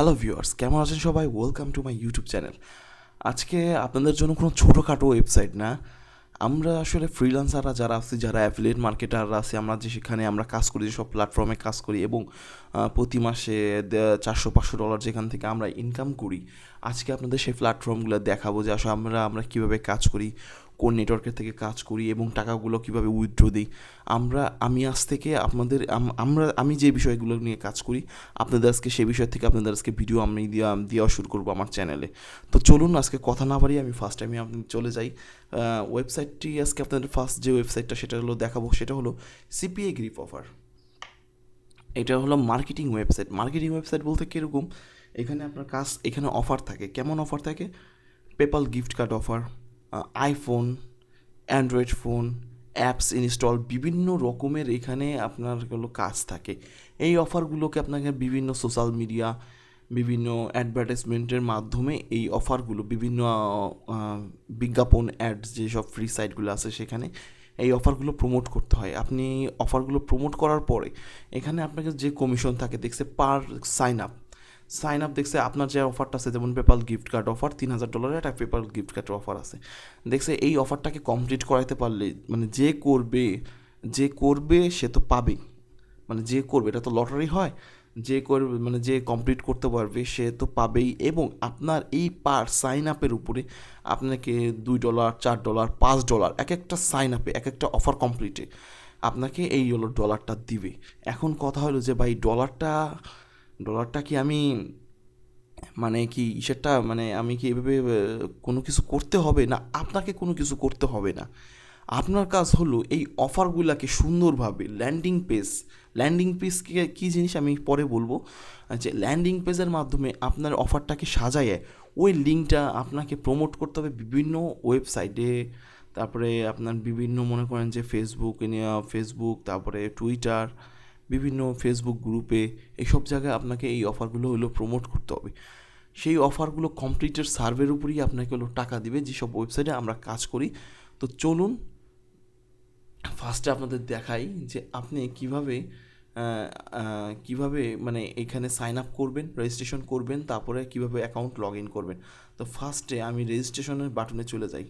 Hello viewers কেমন আছেন সবাই? Welcome to my YouTube channel আজকে আপনাদের জন্য কোনো ছোটোখাটো ওয়েবসাইট না। আমরা আসলে ফ্রিল্যান্সাররা যারা আছি, যারা অ্যাফিলিয়েট মার্কেটাররা আছে, আমরা যে সেখানে আমরা কাজ করি যেসব প্ল্যাটফর্মে কাজ করি এবং প্রতি মাসে চারশো, পাঁচশো ডলার যেখান থেকে আমরা ইনকাম করি, আজকে আপনাদের সেই প্ল্যাটফর্মগুলো দেখাবো যে আসলে আমরা আমরা কীভাবে কাজ করি কোন নেটওয়ার্কের থেকে কাজ করি এবং টাকাগুলো কীভাবে উইথড্র দিই। আমরা, আমি আজ থেকে আপনাদের আমরা, আমি যে বিষয়গুলো নিয়ে কাজ করি, আপনাদের আজকে সেই বিষয় থেকে আপনাদের আজকে ভিডিও আমি দেওয়া দেওয়া শুরু করব আমার চ্যানেলে তো চলুন আজকে কথা না বাড়িয়ে আমি ফার্স্ট টাইমে আপনি চলে যাই। ওয়েবসাইটটি আজকে আপনাদের ফার্স্ট যে ওয়েবসাইটটা সেটা হলো দেখাবো, সেটা হলো সিপিএ গ্রিপ অফার এটা হলো মার্কেটিং ওয়েবসাইট মার্কেটিং ওয়েবসাইট বলতে কীরকম? এখানে আপনার কাজ, এখানে অফার থাকে। কেমন অফার থাকে? PayPal gift card offer iPhone Android phone apps install বিভিন্ন রকমের এখানে আপনার হলো কাজ থাকে। এই অফারগুলোকে আপনাকে বিভিন্ন সোশ্যাল মিডিয়া বিভিন্ন অ্যাডভার্টাইজমেন্টের মাধ্যমে এই অফারগুলো বিভিন্ন বিজ্ঞাপন অ্যাডস যেসব ফ্রি সাইটগুলো আছে সেখানে এই অফারগুলো প্রমোট করতে হয়। আপনি অফারগুলো প্রমোট করার পরে এখানে আপনাকে যে কমিশন থাকে, দেখছে per sign up sign up দেখছে আপনার যে অফারটা আছে, যেমন পেপাল গিফট কার্ড অফার তিন হাজার ডলারের একটা পেপাল গিফট কার্ডের অফার আছে। দেখছে এই অফারটাকে কমপ্লিট করাইতে পারলে মানে যে করবে যে করবে সে তো পাবেই। মানে যে করবে, এটা তো লটারি হয়, যে করবে মানে যে কমপ্লিট করতে পারবে সে তো পাবেই। এবং আপনার এই পার সাইন আপের উপরে আপনাকে দুই ডলার চার ডলার পাঁচ ডলার এক একটা সাইন আপে এক একটা অফার কমপ্লিটে আপনাকে এই হলো ডলারটা দিবে। এখন কথা হলো যে ভাই ডলারটা ডলারটা কি আমি মানে কি ইসেরটা মানে আমি কি এভাবে কোনো কিছু করতে হবে? না, আপনাকে কোনো কিছু করতে হবে না। আপনার কাজ হলো এই অফারগুলোকে সুন্দরভাবে ল্যান্ডিং পেজ ল্যান্ডিং পেজ কী জিনিস আমি পরে বলব? যে ল্যান্ডিং পেজের মাধ্যমে আপনার অফারটাকে সাজায় ওই লিঙ্কটা আপনাকে প্রমোট করতে হবে বিভিন্ন ওয়েবসাইটে তারপরে আপনার বিভিন্ন মনে করেন যে ফেসবুক ফেসবুক, তারপরে টুইটার বিভিন্ন ফেসবুক গ্রুপে এইসব জায়গায় আপনাকে এই অফারগুলো হলো প্রমোট করতে হবে। সেই অফারগুলো কমপ্লিটের সার্ভের উপরেই আপনাকে হলো টাকা দিবে, যেসব ওয়েবসাইটে আমরা কাজ করি। তো চলুন ফার্স্টে আপনাদের দেখাই যে আপনি কীভাবে কীভাবে মানে এখানে সাইন আপ করবেন রেজিস্ট্রেশন করবেন, তারপরে কীভাবে অ্যাকাউন্ট লগ ইন করবেন। তো ফার্স্টে আমি রেজিস্ট্রেশনের বাটনে চলে যাই।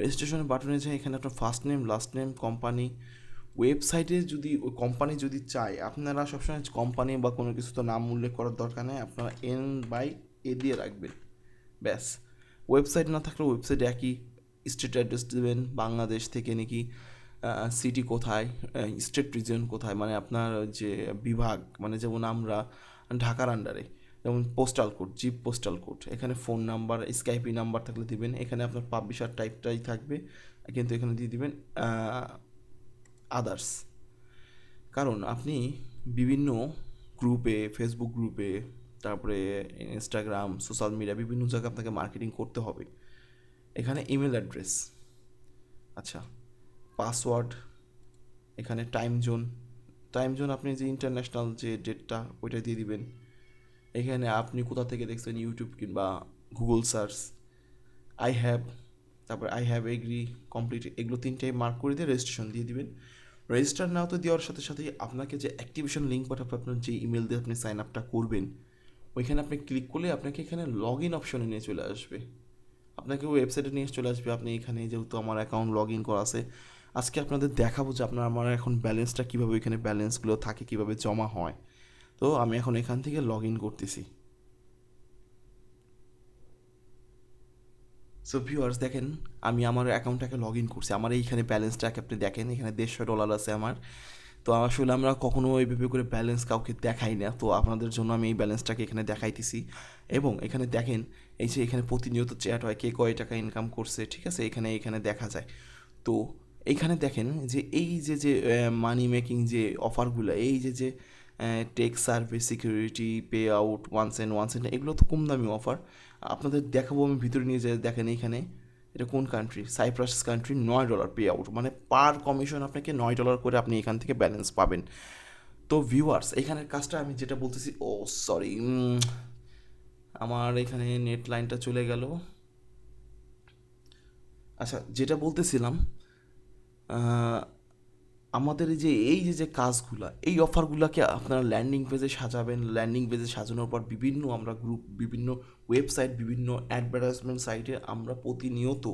রেজিস্ট্রেশনের বাটনে যাই, এখানে আপনার first name last name company ওয়েবসাইটে যদি ওই কোম্পানি যদি চায়, আপনারা সবসময় কোম্পানি বা কোনো কিছু তো নাম উল্লেখ করার দরকার নেই, আপনারা এন বাই এ দিয়ে রাখবেন। ব্যাস। ওয়েবসাইট না থাকলে ওয়েবসাইটে একই স্টেট অ্যাড্রেস দেবেন, বাংলাদেশ থেকে নাকি সিটি কোথায় স্টেট রিজন কোথায় মানে আপনার যে বিভাগ মানে যেমন আমরা ঢাকার আন্ডারে যেমন postal code zip postal code এখানে ফোন নাম্বার স্কাইপি নাম্বার থাকলে দিবেন, এখানে আপনার পাবলিশার টাইপটাই থাকবে, কিন্তু এখানে দিয়ে দিবেন আদার্স কারণ আপনি বিভিন্ন গ্রুপে ফেসবুক গ্রুপে তারপরে ইনস্টাগ্রাম সোশ্যাল মিডিয়া বিভিন্ন জায়গায় আপনাকে মার্কেটিং করতে হবে। এখানে ইমেল অ্যাড্রেস আচ্ছা পাসওয়ার্ড এখানে টাইম জোন টাইম জোন আপনি যে ইন্টারন্যাশনাল যে ডেটটা ওইটা দিয়ে দিবেন। এখানে আপনি কোথা থেকে দেখছেন ইউটিউব কিংবা গুগল সার্চ আই হ্যাভ তারপর আই হ্যাভ এগ্রি কমপ্লিট এগুলো তিনটাই মার্ক করে দিয়ে রেজিস্ট্রেশন দিয়ে দিবেন। রেজিস্টার নাও তো দেওয়ার সাথে সাথেই আপনাকে যে অ্যাক্টিভেশন লিঙ্ক পাঠাবে, আপনার যে ইমেল দিয়ে আপনি সাইন আপটা করবেন, ওইখানে আপনি ক্লিক করলে আপনাকে এখানে লগ ইন অপশনে নিয়ে চলে আসবে। আপনাকে ওয়েবসাইটে নিয়ে চলে আসবে, আপনি এখানে যেহেতু আমার অ্যাকাউন্ট লগ ইন করা আছে, আজকে আপনাদের দেখাবো যে আপনার, আমার এখন ব্যালেন্সটা কীভাবে ওইখানে ব্যালেন্সগুলো থাকে, কীভাবে জমা হয়। তো আমি এখন এখান থেকে লগ ইন করতেছি। সো ভিউয়ার্স দেখেন, আমি আমার অ্যাকাউন্টটাকে লগ ইন করছি। আমার এইখানে ব্যালেন্সটাকে আপনি দেখেন, এখানে দেড়শো ডলার আছে আমার। তো আসলে আমরা কখনো এইভাবে করে ব্যালেন্স কাউকে দেখাই না। তো আপনাদের জন্য আমি এই ব্যালেন্সটাকে এখানে দেখাইতেছি। এবং এখানে দেখেন, এই যে এখানে প্রতিনিয়ত চ্যাট হয়, কে কয় টাকা ইনকাম করছে, ঠিক আছে? এখানে এখানে দেখা যায়। তো এইখানে দেখেন যে এই যে যে মানি মেকিং যে অফারগুলো এই যে যে tech service security pay out one cent one cent এগুলো তো কম দামি অফার আপনাদের দেখাবো আমি, ভিতরে নিয়ে যাই, দেখেন এইখানে। এটা কোন কান্ট্রি সাইপ্রাস কান্ট্রি নয় ডলার পে আউট মানে পার কমিশন আপনাকে নয় ডলার করে আপনি এখান থেকে ব্যালেন্স পাবেন। তো ভিউয়ার্স এখানের কাজটা আমি যেটা বলতেছি, ও সরি আমার এখানে নেট লাইনটা চলে গেল। আচ্ছা যেটা বলতেছিলাম আমাদের যে, এই যে যে কাজগুলো, এই অফারগুলোকে আপনারা ল্যান্ডিং পেজে সাজাবেন ল্যান্ডিং পেজে সাজানোর পর বিভিন্ন আমরা গ্রুপ বিভিন্ন ওয়েবসাইট বিভিন্ন অ্যাডভার্টাইজমেন্ট সাইটে আমরা প্রতিনিয়ত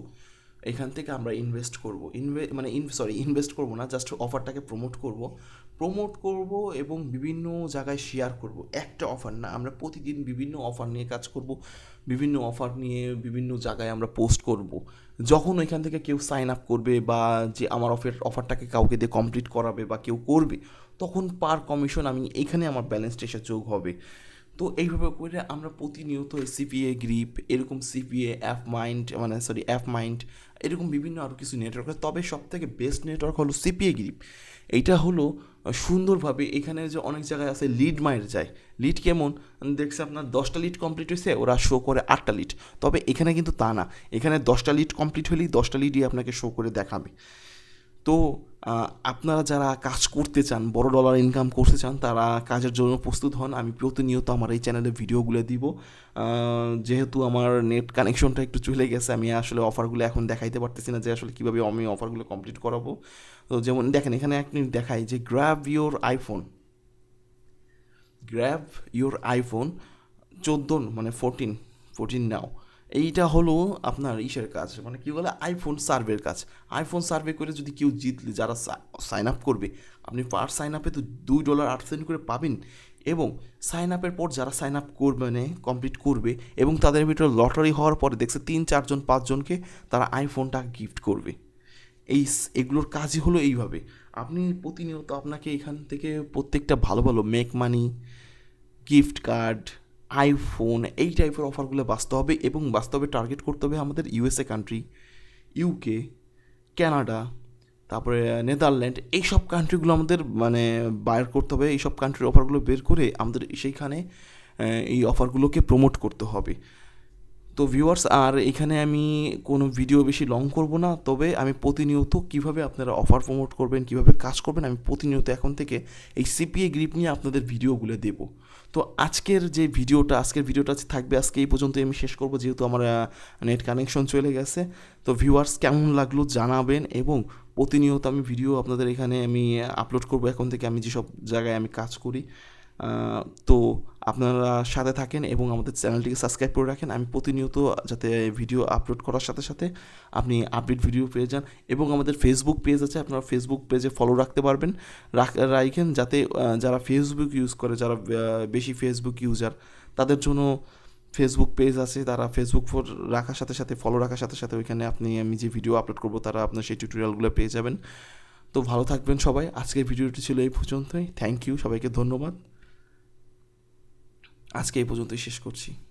এখান থেকে আমরা ইনভেস্ট করব। ইনভে মানে ইন সরি ইনভেস্ট করব না জাস্ট অফারটাকে প্রমোট করব। প্রমোট করব এবং বিভিন্ন জায়গায় শেয়ার করব। একটা অফার না, আমরা প্রতিদিন বিভিন্ন অফার নিয়ে কাজ করব, বিভিন্ন অফার নিয়ে বিভিন্ন জায়গায় আমরা পোস্ট করব। যখন ওইখান থেকে কেউ সাইন আপ করবে বা যে আমার অফার অফারটাকে কাউকে দিয়ে কমপ্লিট করাবে বা কেউ করবে, তখন পার কমিশন আমি এখানে আমার ব্যালেন্সটা এসে যোগ হবে। তো এইভাবে করে আমরা প্রতিনিয়ত সিপিএ গ্রিপ এরকম সিপিএ অ্যাপ মাইন্ড মানে সরি অ্যাপ মাইন্ড এরকম বিভিন্ন আরও কিছু নেটওয়ার্ক আছে। তবে সব থেকে বেস্ট নেটওয়ার্ক হলো সিপিএ গ্রিপ এইটা হলো সুন্দরভাবে এখানে যে অনেক জায়গায় আছে লিড মাইর যায়। লিড কেমন? দেখছে আপনার দশটা লিড কমপ্লিট হয়েছে, ওরা শো করে আটটা লিড তবে এখানে কিন্তু তা না। এখানে দশটা লিড কমপ্লিট হলেই দশটা লিডই আপনাকে শো করে দেখাবে। তো আপনারা যারা কাজ করতে চান, বড় ডলার ইনকাম করতে চান, তারা কাজের জন্য প্রস্তুত হন। আমি প্রতিনিয়ত আমার এই চ্যানেলে ভিডিওগুলো দিব। যেহেতু আমার নেট কানেকশনটা একটু চলে গেছে, আমি আসলে অফারগুলো এখন দেখাইতে পারতেছি না যে আসলে কীভাবে আমি অফারগুলো কমপ্লিট করাবো। তো যেমন দেখেন, এখানে মিনিট দেখাই যে grab your iPhone grab your iPhone চোদ্দ মানে ফোরটিন ফোরটিন নাও এইটা হলো আপনার ইসের কাজ মানে কী বলে আইফোন সার্ভের কাজ। আইফোন সার্ভে করে যদি কেউ জিতলে, যারা সাইন আপ করবে, আপনি পার সাইন আপে তো দুই ডলার আট সেন্ট করে পাবেন। এবং সাইন আপের পর যারা সাইন আপ করবে মানে কমপ্লিট করবে, এবং তাদের ভিতরে লটারি হওয়ার পরে দেখছে তিন চারজন পাঁচজনকে তারা আইফোনটা গিফট করবে। এই এগুলোর কাজই হলো এইভাবে। আপনি প্রতিনিয়ত আপনাকে এখান থেকে প্রত্যেকটা ভালো ভালো make money gift card iPhone এই টাইপের অফারগুলো বাঁচতে হবে এবং বাস্তবে টার্গেট করতে হবে আমাদের ইউএসএ কান্ট্রি ইউকে ক্যানাডা তারপরে নেদারল্যান্ড এইসব কান্ট্রিগুলো আমাদের মানে বাইর করতে হবে, এইসব কান্ট্রির অফারগুলো বের করে আমাদের সেইখানে এই অফারগুলোকে প্রমোট করতে হবে। তো ভিউয়ার্স আর এখানে আমি কোনো ভিডিও বেশি লং করব না, তবে আমি প্রতিনিয়ত কীভাবে আপনারা অফার প্রমোট করবেন, কীভাবে কাজ করবেন, আমি প্রতিনিয়ত এখন থেকে এই সিপিএ গ্রিপ নিয়ে আপনাদের ভিডিওগুলো দেব। তো আজকের যে ভিডিওটা আজকের ভিডিওটা থাকবে, আজকে এই পর্যন্ত আমি শেষ করব, যেহেতু আমার নেট কানেকশন চলে গেছে। তো ভিউয়ার্স কেমন লাগল জানাবেন, এবং প্রতিনিয়ত আমি ভিডিও আপনাদের এখানে আমি আপলোড করব, এখন থেকে আমি যেসব জায়গায় আমি কাজ করি তো আপনারা সাথে থাকেন এবং আমাদের চ্যানেলটিকে সাবস্ক্রাইব করে রাখেন। আমি প্রতিনিয়ত যাতে ভিডিও আপলোড করার সাথে সাথে আপনি আপডেট ভিডিও পেয়ে যান এবং আমাদের ফেসবুক পেজ আছে, আপনারা ফেসবুক পেজে ফলো রাখতে পারবেন। রাখ রাখেন যাতে যারা ফেসবুক ইউজ করে, যারা বেশি ফেসবুক ইউজার তাদের জন্য ফেসবুক পেজ আছে। তারা ফেসবুক ফর রাখার সাথে সাথে ফলো রাখার সাথে সাথে ওইখানে আপনি, আমি যে ভিডিও আপলোড করব, তারা আপনার সেই টিউটোরিয়ালগুলো পেয়ে যাবেন। তো ভালো থাকবেন সবাই। আজকের ভিডিওটি ছিল এই পর্যন্তই। থ্যাংক ইউ সবাইকে ধন্যবাদ। আজকে এই পর্যন্তই শেষ করছি।